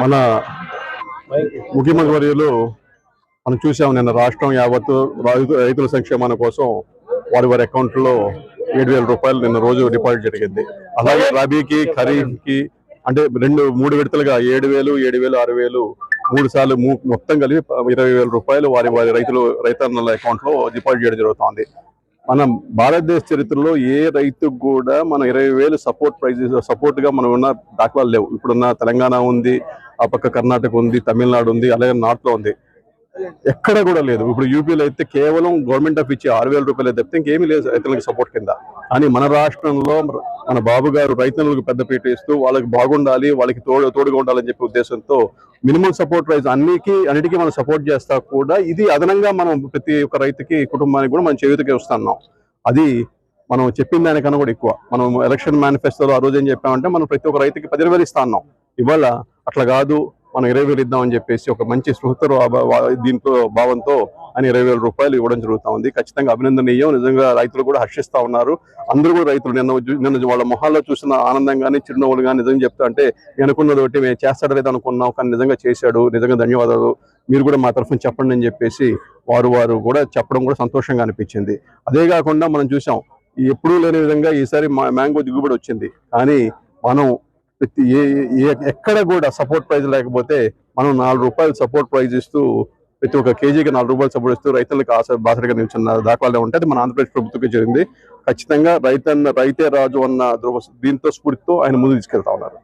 మన ముఖ్యమంత్రి వర్యులు మనం చూసాం నిన్న రాష్ట్రం యావత్తు రైతు రైతుల సంక్షేమాల కోసం వారి వారి అకౌంట్లో ఏడు వేల రూపాయలు నిన్న రోజు డిపాజిట్ జరిగింది. అలాగే రబీకి ఖరీఫ్కి అంటే రెండు మూడు విడతలుగా ఏడు వేలు ఏడు వేలు ఆరు వేలు మూడు సార్లు మూ- మొత్తం కలిపి ఇరవై వేల రూపాయలు వారి వారి రైతులు రైతన్నల అకౌంట్లో డిపాజిట్ చేయడం జరుగుతోంది. మనం భారతదేశ చరిత్రలో ఏ రైతుకు కూడా మనం ఇరవై వేలు సపోర్ట్ ప్రైజెస్ సపోర్ట్గా మనం ఉన్న దాఖలాలు లేవు. ఇప్పుడున్న తెలంగాణ ఉంది ఆ పక్క కర్ణాటక ఉంది తమిళనాడు ఉంది అలాగే నార్త్లో ఉంది. ఎక్కడ కూడా లేదు. ఇప్పుడు యూపీలో అయితే కేవలం గవర్నమెంట్ ఆఫ్ ఇచ్చే ఆరు వేల రూపాయలు తప్పితే ఇంకేమీ లేదు రైతులకు సపోర్ట్ కింద. అని మన రాష్ట్రంలో మన బాబు గారు రైతులకు పెద్దపీట ఇస్తూ వాళ్ళకి బాగుండాలి వాళ్ళకి తోడు తోడుగా ఉండాలని చెప్పే ఉద్దేశంతో మినిమం సపోర్ట్ ప్రైస్ అన్నికి అన్నిటికీ మనం సపోర్ట్ చేస్తా కూడా ఇది అదనంగా మనం ప్రతి ఒక్క రైతుకి కుటుంబానికి కూడా మనం చేయూతకి వస్తున్నాం. అది మనం చెప్పిన దానికన్నా కూడా ఎక్కువ. మనం ఎలక్షన్ మేనిఫెస్టోలో ఆ రోజు ఏం చెప్పామంటే మనం ప్రతి ఒక్క రైతుకి పది వేలు ఇస్తా ఉన్నాం ఇవాళ అట్లా కాదు. మనం ఇరవై వేలు ఇద్దామని చెప్పేసి ఒక మంచి స్పృహతో దీంతో భావంతో అని ఇరవై వేల రూపాయలు ఇవ్వడం జరుగుతూ ఉంది. ఖచ్చితంగా అభినందనీయం. నిజంగా రైతులు కూడా హర్షిస్తూ ఉన్నారు. అందరూ కూడా రైతులు నిన్న నిన్న వాళ్ళ మొహాల్లో చూసిన ఆనందం కానీ చిరునవ్వులు కానీ నిజంగా చెప్తా అంటే అనుకున్నది ఒకటి మేము చేస్తాడు లేదో అనుకున్నాం కానీ నిజంగా చేశాడు. నిజంగా ధన్యవాదాలు. మీరు కూడా మా తరఫున చెప్పండి అని చెప్పేసి వారు వారు కూడా చెప్పడం కూడా సంతోషంగా అనిపించింది. అదే కాకుండా మనం చూసాం ఎప్పుడూ లేని విధంగా ఈసారి మా మ్యాంగో దిగుబడి వచ్చింది. కానీ మనం ప్రతి ఏ ఎక్కడ కూడా సపోర్ట్ ప్రైజ్ లేకపోతే మనం నాలుగు రూపాయలు సపోర్ట్ ప్రైజ్ ఇస్తూ ప్రతి ఒక్క కేజీకి నాలుగు రూపాయలు సపోర్ట్ ఇస్తూ రైతులకు ఆశ బాసరిగా నిల్చున్న దాఖలాలే ఉంటే మన ఆంధ్రప్రదేశ్ ప్రభుత్వకే జరిగింది. ఖచ్చితంగా రైతన్న రైతే రాజు అన్న దీంతో స్ఫూర్తితో ఆయన ముందు తీసుకెళ్తా ఉన్నారు.